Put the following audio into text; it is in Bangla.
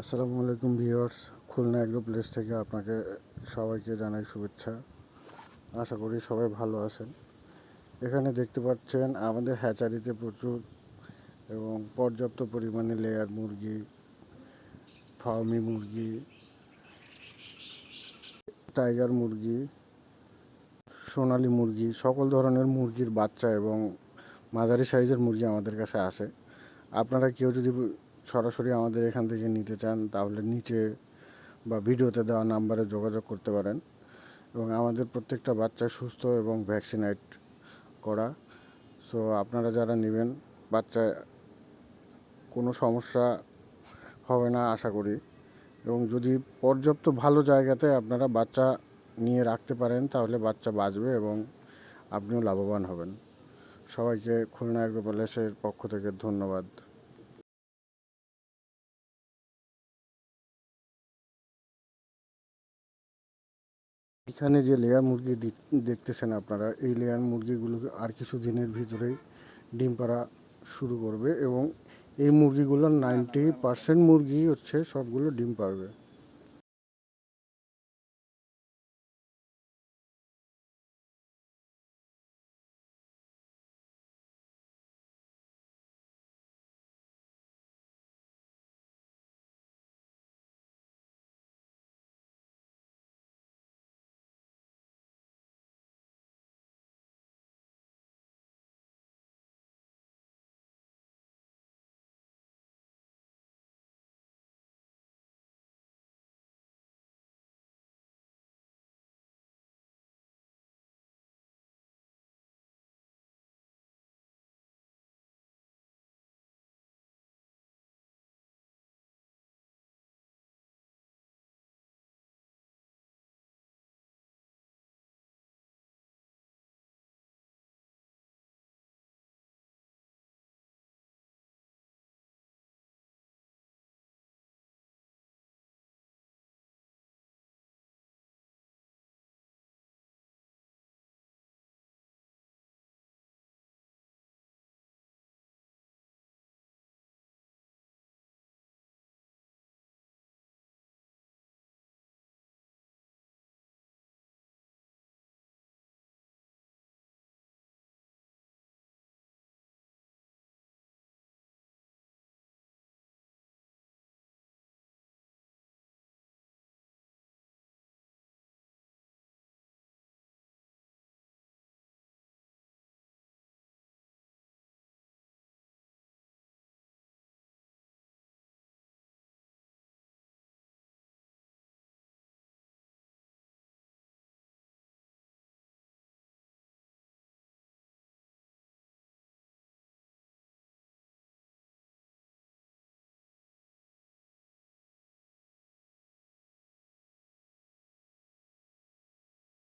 আসসালামু আলাইকুম ভিউয়ার্স, খুলনা এগ্রো প্লেস থেকে আপনাকে সবাইকে জানাই শুভেচ্ছা। আশা করি সবাই ভালো আছেন। এখানে দেখতে পাচ্ছেন আমাদের হ্যাচারিতে প্রচুর এবং পর্যাপ্ত পরিমাণে লেয়ার মুরগি ফার্মি মুরগি টাইগার মুরগি, সোনালি মুরগি, সকল ধরনের মুরগির বাচ্চা এবং মাঝারি সাইজের মুরগি আমাদের কাছে আসে আপনারা কেউ যদি সরাসরি আমাদের এখান থেকে নিতে চান, তাহলে নিচে বা ভিডিওতে দেওয়া নাম্বারে যোগাযোগ করতে পারেন। এবং আমাদের প্রত্যেকটা বাচ্চা সুস্থ এবং ভ্যাকসিনেট করা। সো আপনারা যারা নেবেন, বাচ্চা কোনো সমস্যা হবে না, আশা করি। এবং যদি পর্যাপ্ত ভালো জায়গাতে আপনারা বাচ্চা নিয়ে রাখতে পারেন, তাহলে বাচ্চা বাঁচবে এবং আপনিও লাভবান হবেন। সবাইকে খুলনা এগ্রো প্যালেসের পক্ষ থেকে ধন্যবাদ। এখানে যে লেয়ার মুরগি দেখতেছেন আপনারা, এই লেয়ার মুরগিগুলোকে আর কিছু দিনের ভিতরেই ডিম পাড়া শুরু করবে এবং এই মুরগিগুলোর নাইনটি পার্সেন্ট মুরগি হচ্ছে সবগুলো ডিম পারবে